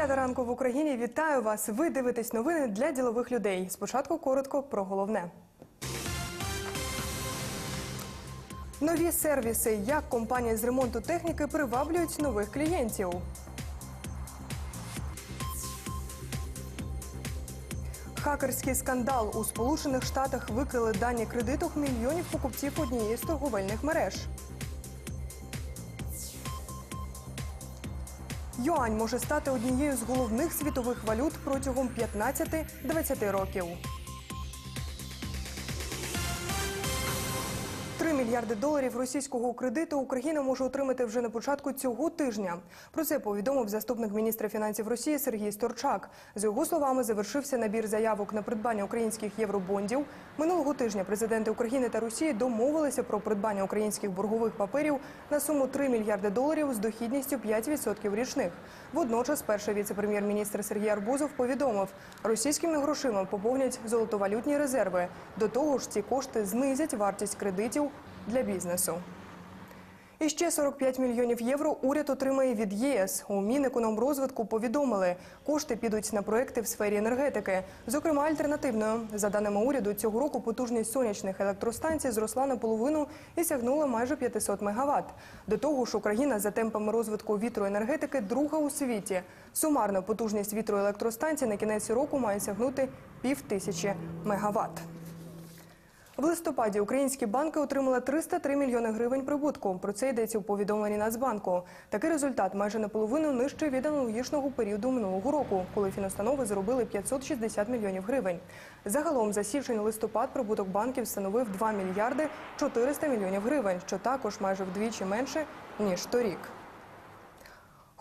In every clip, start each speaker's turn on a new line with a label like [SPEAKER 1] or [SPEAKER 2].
[SPEAKER 1] Дев'ята ранку в Україні. Вітаю вас. Ви дивитесь новини для ділових людей. Спочатку коротко про головне. Нові сервіси. Як компанії з ремонту техніки приваблюють нових клієнтів. Хакерський скандал у Сполучених Штатах викрили дані кредиток мільйонів покупців однієї з торговельних мереж. Юань може стати однією з головних світових валют протягом 15-20 років. Мільярди доларів російського кредиту Україна може отримати вже на початку цього тижня. Про це повідомив заступник міністра фінансів Росії Сергій Сторчак. За його словами, завершився набір заявок на придбання українських євробондів. Минулого тижня президенти України та Росії домовилися про придбання українських боргових паперів на суму 3 мільярди доларів з дохідністю 5% річних. Водночас, перший віце-прем'єр-міністр Сергій Арбузов повідомив, російськими грошима поповнять золотовалютні резерви. До того ж, ці кошти знизять вартість кредитів для бізнесу. І ще 45 мільйонів євро уряд отримає від ЄС. У Мінекономрозвитку повідомили, кошти підуть на проекти в сфері енергетики, зокрема альтернативною. За даними уряду, цього року потужність сонячних електростанцій зросла наполовину і сягнула майже 500 мегаватт. До того ж, Україна за темпами розвитку вітроенергетики друга у світі. Сумарна потужність вітроелектростанцій на кінець року має сягнути пів тисячі мегаватт. В листопаді українські банки отримали 303 мільйони гривень прибутку. Про це йдеться у повідомленні Нацбанку. Такий результат майже наполовину нижче від аналогічного періоду минулого року, коли фінустанови заробили 560 мільйонів гривень. Загалом за січень-листопад прибуток банків становив 2 мільярди 400 мільйонів гривень, що також майже вдвічі менше ніж торік.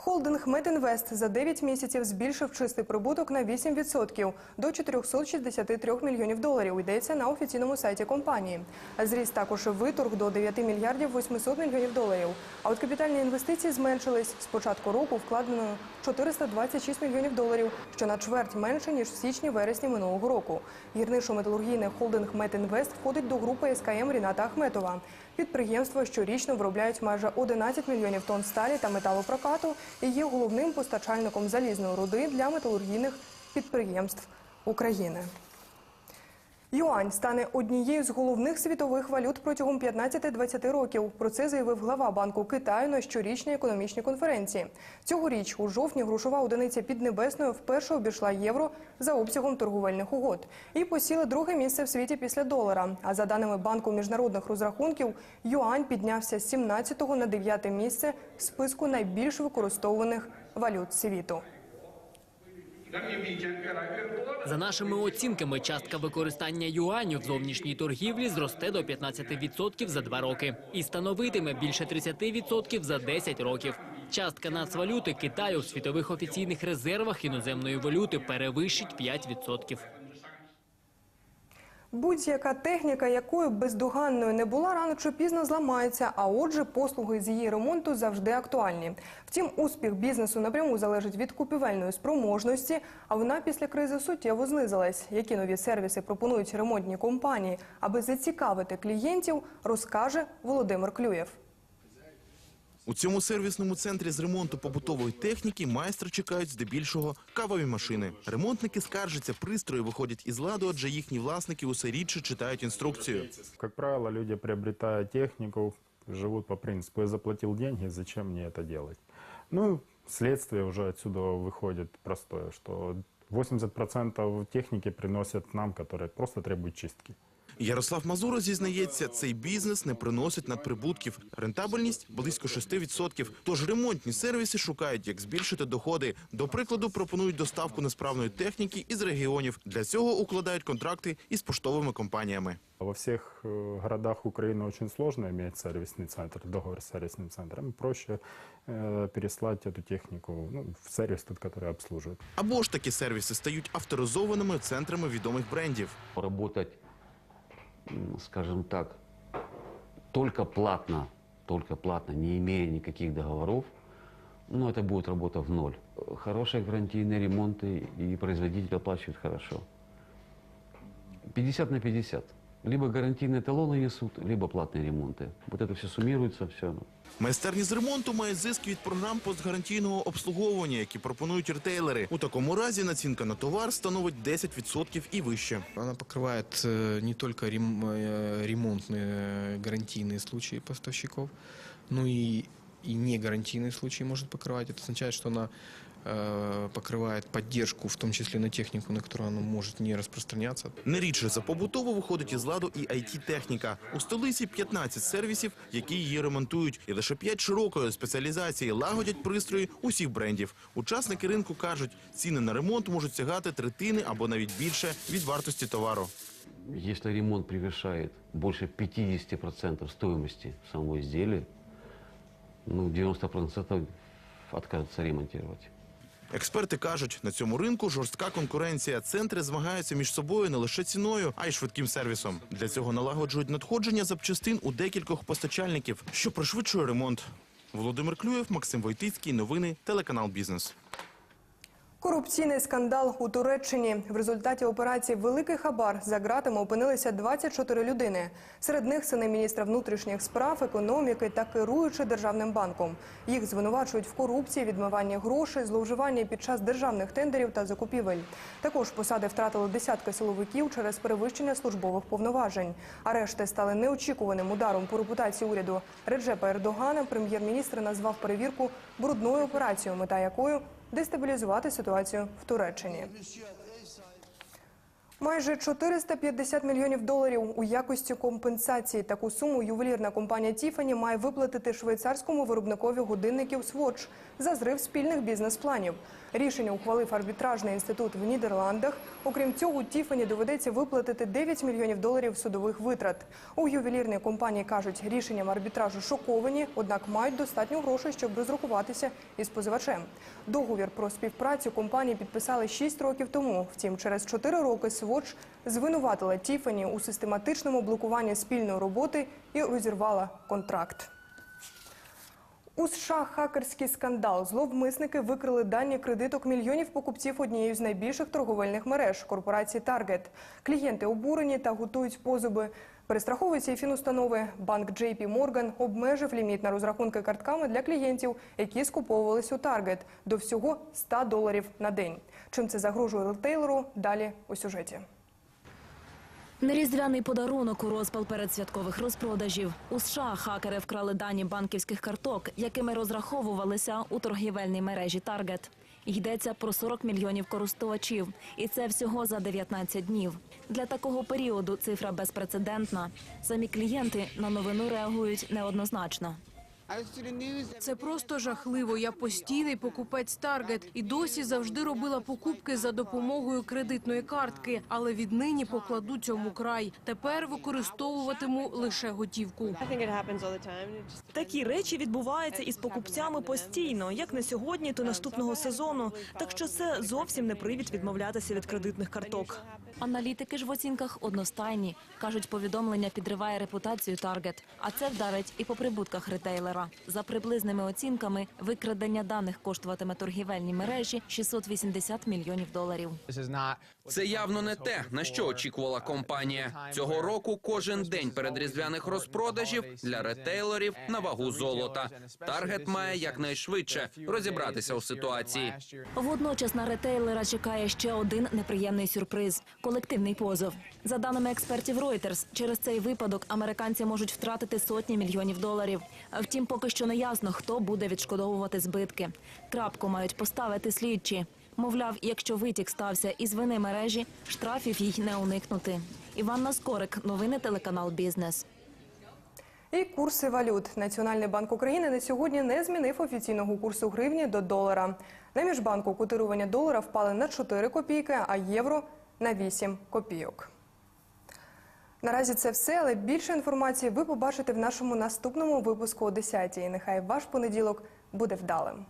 [SPEAKER 1] Холдинг Медінвест за 9 місяців збільшив чистий прибуток на 8% до 463 мільйонів доларів. Йдеться на офіційному сайті компанії. Зріс також виторг до 9 мільярдів 800 мільйонів доларів. А от капітальні інвестиції зменшились. З початку року вкладено 426 мільйонів доларів, що на чверть менше ніж в січні-вересні минулого року. Гірничо-металургійний холдинг Медінвест входить до групи СКМ Ріната Ахметова. Підприємства щорічно виробляють майже 11 мільйонів тонн сталі та металопрокату і є головним постачальником залізної руди для металургійних підприємств України. Юань стане однією з головних світових валют протягом 15-20 років. Про це заявив глава Банку Китаю на щорічній економічній конференції. Цьогоріч у жовтні грошова одиниця Піднебесною вперше обійшла євро за обсягом торговельних угод і посіла друге місце в світі після долара. А за даними банку міжнародних розрахунків, юань піднявся з 17 на 9 місце в списку найбільш використовуваних валют світу.
[SPEAKER 2] За нашими оцінками, частка використання юаню в зовнішній торгівлі зросте до 15% за два роки і становитиме більше 30% за 10 років. Частка нацвалюти Китаю в світових офіційних резервах іноземної валюти перевищить 5%.
[SPEAKER 1] Будь-яка техніка, якою бездоганною не була, рано чи пізно зламається. А отже, послуги з її ремонту завжди актуальні. Втім, успіх бізнесу напряму залежить від купівельної спроможності, а вона після кризи суттєво знизилась. Які нові сервіси пропонують ремонтні компанії, аби зацікавити клієнтів, розкаже Володимир Клюєв.
[SPEAKER 3] У цьому сервісному центрі з ремонту побутової техніки майстра чекають здебільшого кавові машини. Ремонтники скаржаться, пристрої виходять із ладу, адже їхні власники усе рідше читають інструкцію.
[SPEAKER 4] Как правило, люди, приобретая технику, живут по принципу «я заплатил деньги, зачем мне это делать?». Ну, следствие уже отсюда выходит простое, что 80% техники приносят нам, которые просто требуют чистки.
[SPEAKER 3] Ярослав Мазура зізнається, цей бізнес не приносить надприбутків. Рентабельність близько 6%. Тож ремонтні сервіси шукають, як збільшити доходи. До прикладу, пропонують доставку несправної техніки із регіонів. Для цього укладають контракти із поштовими компаніями.
[SPEAKER 4] Во всех э, городах Украины очень сложно иметь сервисный центр, договор с сервисным центром. Проще э, переслать эту технику ну, в сервис, тот, который обслуживает.
[SPEAKER 3] Або ж такі сервіси стають авторизованими центрами відомих брендів.
[SPEAKER 5] работать, м, скажем так, только платно, только платно, не имея никаких договоров, ну, это будет работа в ноль. Хорошие гарантийные ремонты и производитель оплачивает хорошо. 50 на 50. Либо гарантийные талоны несут, либо платные ремонты. Вот это все суммируется, все.
[SPEAKER 3] Майстерні з ремонту мають зиски від програм постгарантійного обслуговування, які пропонують ретейлери. У такому разі націнка на товар становить 10% і вище.
[SPEAKER 6] Она покрывает э, не только рем- э, ремонтные э, гарантийные случаи поставщиков, но и, и не гарантийные случаи может покрывать. Это означает, что она э, покрывает поддержку, в том числе на технику, на которую она может не распространяться.
[SPEAKER 3] Не рідше за побутово виходить із ладу і IT-техніка. У столиці 15 сервісів, які її ремонтують, і лише 5 широкої спеціалізації лагодять пристрої усіх брендів. Учасники ринку кажуть, ціни на ремонт можуть сягати третини або навіть більше від вартості товару.
[SPEAKER 5] Если ремонт превышает больше 50% стоимости самого изделия, ну, 90% откажутся ремонтировать.
[SPEAKER 3] Експерти кажуть, на цьому ринку жорстка конкуренція. Центри змагаються між собою не лише ціною, а й швидким сервісом. Для цього налагоджують надходження запчастин у декількох постачальників, що пришвидшує ремонт. Володимир Клюєв, Максим Войтицький. Новини телеканал Бізнес.
[SPEAKER 1] Корупційний скандал у Туреччині. В результаті операції Великий хабар за ґратами опинилися 24 людини. Серед них сини міністра внутрішніх справ, економіки та керуючи державним банком. Їх звинувачують в корупції, відмиванні грошей, зловживанні під час державних тендерів та закупівель. Також посади втратили десятки силовиків через перевищення службових повноважень. Арешти стали неочікуваним ударом по репутації уряду Реджепа Ердогана. Прем'єр-міністр назвав перевірку брудною операцією, мета якою дестабілізувати ситуацію в Туреччині. Майже 450 мільйонів доларів у якості компенсації. Таку суму ювелірна компанія Тіфані має виплатити швейцарському виробникові годинників Swatch за зрив спільних бізнес-планів. Рішення ухвалив арбітражний інститут в Нідерландах. Окрім цього, Тіфані доведеться виплатити 9 мільйонів доларів судових витрат. У ювелірній компанії кажуть, рішенням арбітражу шоковані, однак мають достатньо грошей, щоб розрахуватися із позивачем. Договір про співпрацю компанії підписали 6 років тому. Втім, через 4 роки Swatch звинуватила Тіфані у систематичному блокуванні спільної роботи і розірвала контракт. У США хакерський скандал. Зловмисники викрили дані кредиток мільйонів покупців однієї з найбільших торговельних мереж корпорації Target. Клієнти обурені та готують позови. Перестраховуються і фінустанови. Банк JP Morgan обмежив ліміт на розрахунки картками для клієнтів, які скуповувались у Target до всього 100 доларів на день. Чим це загрожує ретейлеру? Далі у сюжеті.
[SPEAKER 7] Неріздвяний подарунок у розпал передсвяткових розпродажів. У США хакери вкрали дані банківських карток, якими розраховувалися у торгівельній мережі Target. Йдеться про 40 мільйонів користувачів, і це всього за 19 днів. Для такого періоду цифра безпрецедентна. Самі клієнти на новину реагують неоднозначно.
[SPEAKER 8] Це просто жахливо. Я постійний покупець Target і досі завжди робила покупки за допомогою кредитної картки, але віднині покладу цьому край. Тепер використовуватиму лише готівку.
[SPEAKER 9] Такі речі відбуваються із покупцями постійно, як не сьогодні, то наступного сезону. Так що це зовсім не привід відмовлятися від кредитних карток.
[SPEAKER 7] Аналітики ж в оцінках одностайні. Кажуть, повідомлення підриває репутацію Target, а це вдарить і по прибутках ретейлера. За приблизними оцінками, викрадення даних коштуватиме торгівельній мережі 680 мільйонів доларів.
[SPEAKER 10] Це явно не те, на що очікувала компанія. Цього року кожен день передріздвяних розпродажів для ретейлерів на вагу золота. Таргет має якнайшвидше розібратися у ситуації.
[SPEAKER 7] Водночас на ретейлера чекає ще один неприємний сюрприз – колективний позов. За даними експертів Reuters, через цей випадок американці можуть втратити сотні мільйонів доларів. Втім, поки що не ясно, хто буде відшкодовувати збитки. Крапку мають поставити слідчі. Мовляв, якщо витік стався із вини мережі, штрафів їй не уникнути. Іванна Скорик, новини телеканал Бізнес.
[SPEAKER 1] І курси валют. Національний банк України на сьогодні не змінив офіційного курсу гривні до долара. На міжбанку котирування долара впали на 4 копійки, а євро – на 8 копійок. Наразі це все, але більше інформації ви побачите в нашому наступному випуску о 10-й. Нехай ваш понеділок буде вдалим.